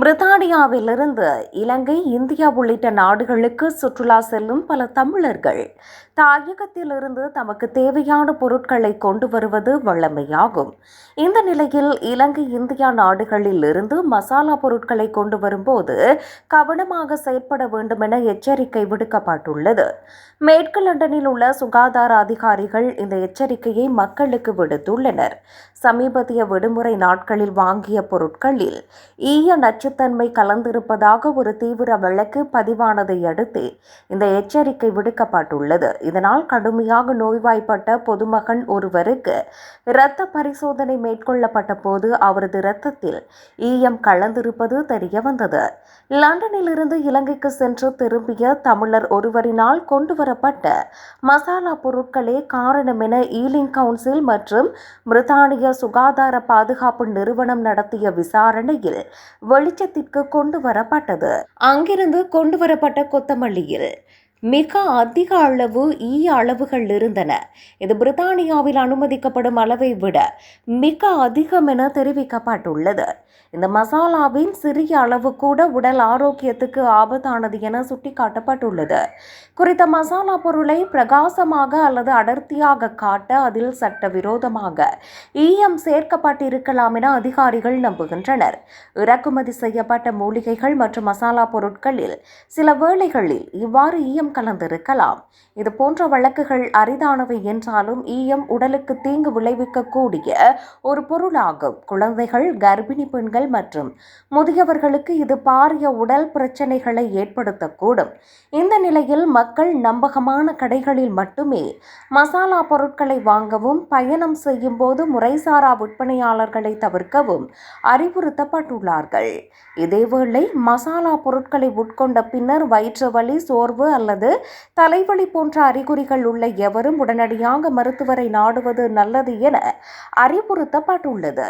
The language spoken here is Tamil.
பிரித்தானியாவிலிருந்து இலங்கை இந்தியா உள்ளிட்ட நாடுகளுக்கு சுற்றுலா செல்லும் பல தமிழர்கள். தாயகத்திலிருந்து தமக்கு தேவையான பொருட்களை கொண்டு வருவது வழமையாகும். இந்த நிலையில் இலங்கை இந்தியா நாடுகளில் இருந்து மசாலா பொருட்களை கொண்டு வரும்போது கவனமாக செயற்பட வேண்டும் என எச்சரிக்கை விடுக்கப்பட்டுள்ளது. மேற்கு லண்டனில் உள்ள சுகாதார அதிகாரிகள் இந்த எச்சரிக்கையை மக்களுக்கு விடுத்துள்ளனர். சமீபத்திய விடுமுறை நாட்களில் வாங்கிய பொருட்களில் ஈய நச்சு நச்சுத்தன்மை கலந்திருப்பதாக ஒரு தீவிர வழக்கு பதிவானதை அடுத்து இந்த எச்சரிக்கை விடுக்கப்பட்டுள்ளது. இதனால் கடுமையாக நோய்வாய்ப்பட்ட பொதுமகன் ஒருவருக்கு இரத்த பரிசோதனை மேற்கொள்ளப்பட்ட போது அவரது இரத்தத்தில் ஈயம் கலந்திருப்பது தெரியவந்தது. லண்டனிலிருந்து இலங்கைக்கு சென்று திரும்பிய தமிழர் ஒருவரினால் கொண்டுவரப்பட்ட மசாலா பொருட்களே காரணம் என ஈலிங் கவுன்சில் மற்றும் பிரித்தானிய சுகாதார பாதுகாப்பு நிறுவனம் நடத்திய விசாரணையில் வெளிச்சத்திற்கு கொண்டு வரப்பட்டது. அங்கிருந்து கொண்டு வரப்பட்ட கொத்தமல்லியில் மிக அதிக அளவு ஈ அளவுகள் இருந்தன. இது பிரித்தானியாவில் அனுமதிக்கப்படும் அளவை விட மிக அதிகம் என தெரிவிக்கப்பட்டுள்ளது. இந்த மசாலாவின் சிறிய அளவு கூட உடல் ஆரோக்கியத்துக்கு ஆபத்தானது என சுட்டிக்காட்டப்பட்டுள்ளது. குறித்த மசாலா பொருளை பிரகாசமாக அல்லது அடர்த்தியாக காட்ட அதில் சட்டவிரோதமாக ஈயம் சேர்க்கப்பட்டிருக்கலாம் என அதிகாரிகள் நம்புகின்றனர். இறக்குமதி செய்யப்பட்ட மூலிகைகள் மற்றும் மசாலா பொருட்களில் சில வேளைகளில் இவ்வாறு ஈயம் கலந்திருக்கலாம். இது போன்ற வழக்குகள் அரிதானவை என்றாலும் ஈயம் உடலுக்கு தீங்கு விளைவிக்கக்கூடிய ஒரு பொருளாகும். குழந்தைகள் கர்ப்பிணி பெண்கள் மற்றும் முதியவர்களுக்கு இது பாரிய உடல் பிரச்சனைகளை ஏற்படுத்தக்கூடும். இந்த நிலையில் மக்கள் நம்பகமான கடைகளில் மட்டுமே மசாலா பொருட்களை வாங்கவும் பயணம் செய்யும் போது முறைசாரா விற்பனையாளர்களை தவிர்க்கவும் அறிவுறுத்தப்பட்டுள்ளார்கள். இதேவேளை மசாலா பொருட்களை உட்கொண்ட பின்னர் வயிற்று வலி சோர்வு அல்லது தலைவலி போன்ற அறிகுறிகள் உள்ள எவரும் உடனடியாக மருத்துவரை நாடுவது நல்லது என அறிவுறுத்தப்பட்டுள்ளது.